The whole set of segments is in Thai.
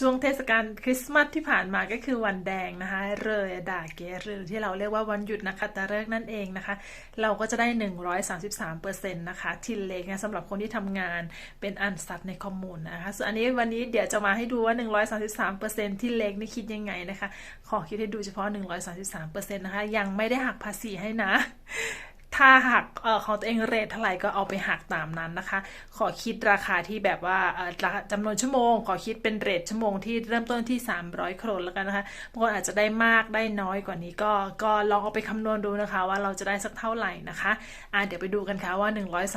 ช่วงเทศกาลคริสต์มาสที่ผ่านมาก็คือวันแดงนะคะ เรยดาเกหรือที่เราเรียกว่าวันหยุดนะคะตะเลิกนั่นเองนะคะ เราก็จะได้ 133%นะคะทินเล็กนะสำหรับคนที่ทำงานเป็นอันซัดในคอมมูนนะคะส่วนอันนี้วันนี้เดี๋ยวจะมาให้ดูว่า 133%ทินเล็กนี่คิดยังไงนะคะ ขอคิดให้ดูเฉพาะ 133%นะคะ ยังไม่ได้หักภาษีให้นะ ถ้าหักเออของตัวเองเรทเท่าไหร่ก็เอาไปหักตามนั้นนะคะ ขอคิดราคาที่แบบว่าเอ่อราคาจำนวนชั่วโมง ขอคิดเป็นเรทชั่วโมงที่เริ่มต้นที่ 300 โครนแล้วกันนะคะบางคนอาจจะได้มากได้น้อยกว่านี้ก็ก็ลองเอาไปคำนวณดูนะคะ ว่าเราจะได้สักเท่าไหร่นะคะอะเดี๋ยวไปดูกันค่ะว่า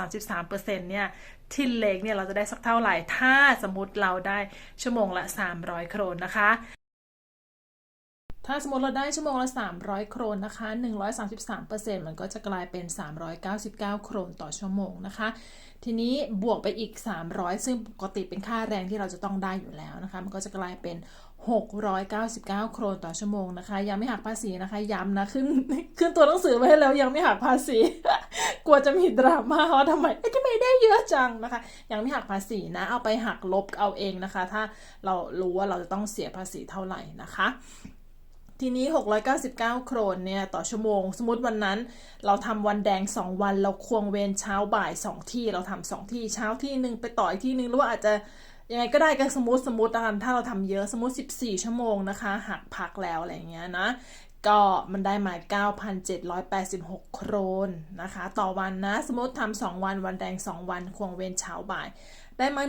133%เนี่ยที่เล็กเนี่ยเราจะได้สักเท่าไหร่ ถ้าสมมติเราได้ชั่วโมงละ 300 โครนนะคะ ถ้าสมมติเราได้ชั่วโมงละ 300 โครนนะคะ 133%มันก็จะกลายเป็น 399 โครนต่อชั่วโมงนะคะ ทีนี้บวกไปอีก 300 ซึ่งปกติเป็นค่าแรงที่เราจะต้องได้อยู่แล้วนะคะ มันก็จะกลายเป็น 699 โครนต่อชั่วโมงนะคะ ยังไม่หักภาษีนะคะ ย้ำนะขึ้นขึ้นตัวหนังสือไว้แล้วยังไม่หักภาษี กลัวจะมีดราม่าว่าทำไมทำไมได้เยอะจังนะคะ ยังไม่หักภาษีนะ เอาไปหักลบเอาเองนะคะ ถ้าเรารู้ว่าเราจะต้องเสียภาษีเท่าไหร่นะคะ ทีนี้ 699 โครนเนี่ย ต่อชั่วโมง สมมติวันนั้น เราทำวันแดง 2 วัน เราควงเวรเช้าบ่าย 2 ที่ เราทำสองที่ เช้าที่หนึ่งไปต่ออีกที่หนึ่งหรือว่าอาจจะ ยังไงก็ได้ก็สมมติสมมติกันถ้าเราทำเยอะสมมติ 14 ชั่วโมงนะคะหักพักแล้วอะไรอย่างเงี้ยนะก็มันได้มา 9,786 โครนนะคะ ต่อวันนะ สมมติทำ2วัน วันแดง 2 วัน ควงเวรเช้าบ่าย ได้มา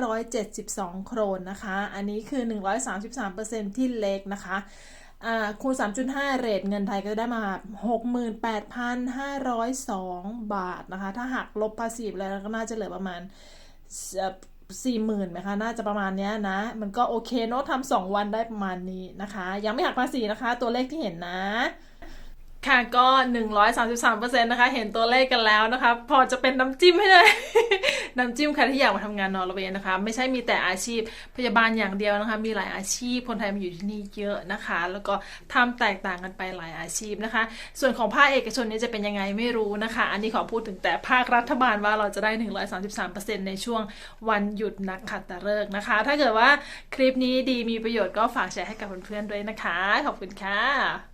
19,572 โครนนะคะ อันนี้คือ 133%ที่เล็กนะคะอ่าคูณ 3.5 เรทเงินไทยก็ได้มา 68,502 บาทนะคะ ถ้าหักลบภาษีไปแล้วก็น่าจะเหลือประมาณ สี่หมื่นไหมคะ น่าจะประมาณเนี้ยนะ มันก็โอเคเนาะทำสองวันได้ประมาณนี้นะคะ ยังไม่หักภาษีนะคะ ตัวเลขที่เห็นนะ ค่ะก็ 133%นะคะ เห็นตัวเลขกันแล้วนะคะ พอจะเป็นน้ำจิ้มให้เลย น้ำจิ้มใครที่อยากมาทำงานนอร์เวย์นะคะ ไม่ใช่มีแต่อาชีพพยาบาลอย่างเดียวนะคะ มีหลายอาชีพ คนไทยมาอยู่ที่นี่เยอะนะคะ แล้วก็ทำแตกต่างกันไปหลายอาชีพนะคะ ส่วนของภาคเอกชนนี้จะเป็นยังไงไม่รู้นะคะ อันนี้ขอพูดถึงแต่ภาครัฐบาลว่าเราจะได้ 133%ในช่วงวันหยุดนักขัตฤกษ์นะคะ ถ้าเกิดว่าคลิปนี้ดีมีประโยชน์ก็ฝากแชร์ให้กับเพื่อนๆด้วยนะคะ ขอบคุณค่ะ